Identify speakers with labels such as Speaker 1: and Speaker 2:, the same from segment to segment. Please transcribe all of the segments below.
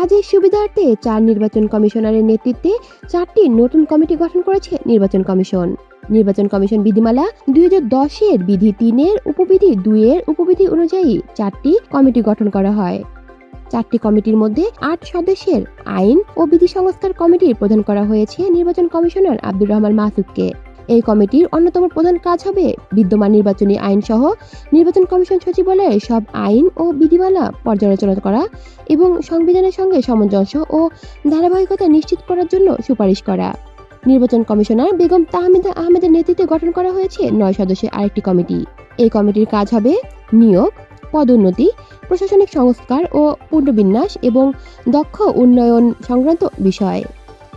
Speaker 1: কাজের সুবিধার্থে চার নির্বাচন কমিশনারের নেতৃত্বে চারটি নতুন কমিটি গঠন করেছে নির্বাচন কমিশন। নির্বাচন কমিশন বিধিমালা দুই হাজার দশের বিধি তিনের উপবিধি দুইয়ের উপবিধি অনুযায়ী চারটি কমিটি গঠন করা হয়। চারটি কমিটির মধ্যে আট সদস্যের আইন ও বিধি সংস্কার কমিটির প্রধান করা হয়েছে নির্বাচন কমিশনার আব্দুর রহমান মাসুদকে। এই কমিটির অন্যতম প্রধান কাজ হবে বিদ্যমান নির্বাচনী আইন সহ নির্বাচন কমিশন সচিবালয়ের সব আইন ও বিধিমালা পর্যালোচনা করা এবং সংবিধানের সঙ্গে সামঞ্জস্য ও ধারাবাহিকতা নিশ্চিত করার জন্য সুপারিশ করা। নির্বাচন কমিশনার বেগম তাহমিদা আহমেদের নেতৃত্বে গঠন করা হয়েছে নয় সদস্যের আরেকটি কমিটি। এই কমিটির কাজ হবে নিয়োগ, পদোন্নতি, প্রশাসনিক সংস্কার ও পুনর্বিন্যাস এবং দক্ষ উন্নয়ন সংক্রান্ত বিষয়।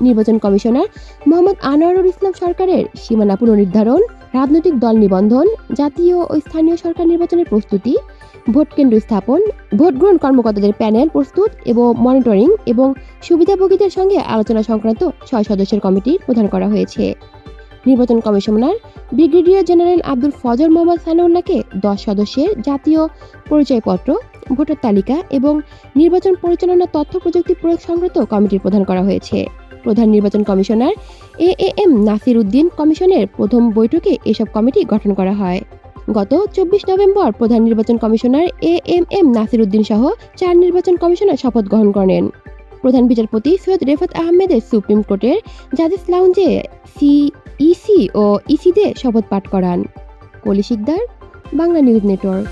Speaker 1: নির্বাচন কমিশনার মোহাম্মদ আনোয়ারুল ইসলাম সরকারের সীমানা পুনর্নির্ধারণ, রাজনৈতিক দল নিবন্ধন, জাতীয় ও স্থানীয় সরকার নির্বাচনের প্রস্তুতি, ভোট কেন্দ্র স্থাপন, ভোট গ্রহণ কর্মকর্তাদের প্যানেল প্রস্তুত এবং মনিটরিং এবং সুবিধাভোগীদের সঙ্গে আলোচনা সংক্রান্ত ছয় সদস্যের কমিটি প্রদান করা হয়েছে। নির্বাচন কমিশনার ব্রিগেডিয়ার জেনারেল আব্দুল ফজর মোহাম্মদ সানাউল্লাহকে দশ সদস্যের জাতীয় পরিচয়পত্র, ভোটার তালিকা এবং নির্বাচন পরিচালনা তথ্য প্রযুক্তি প্রয়োগ সংক্রান্ত কমিটির প্রদান করা হয়েছে। প্রধান নির্বাচন commissioner A A M Nasir Uddin কমিশনের প্রথম বৈঠকে এসব কমিটি গঠন করা হয়। গত চব্বিশ নভেম্বর প্রধান নির্বাচন commissioner A M M Nasir Uddin সহ চার নির্বাচন কমিশনার শপথ গ্রহণ করেন। প্রধান বিচারপতি সৈয়দ রেফাত আহমেদের সুপ্রিম কোর্টের জাজেস লাউঞ্জে সিইসি ও ইসিতে শপথ পাঠ করান। কলি শিকদার, বাংলা নিউজ নেটওয়ার্ক।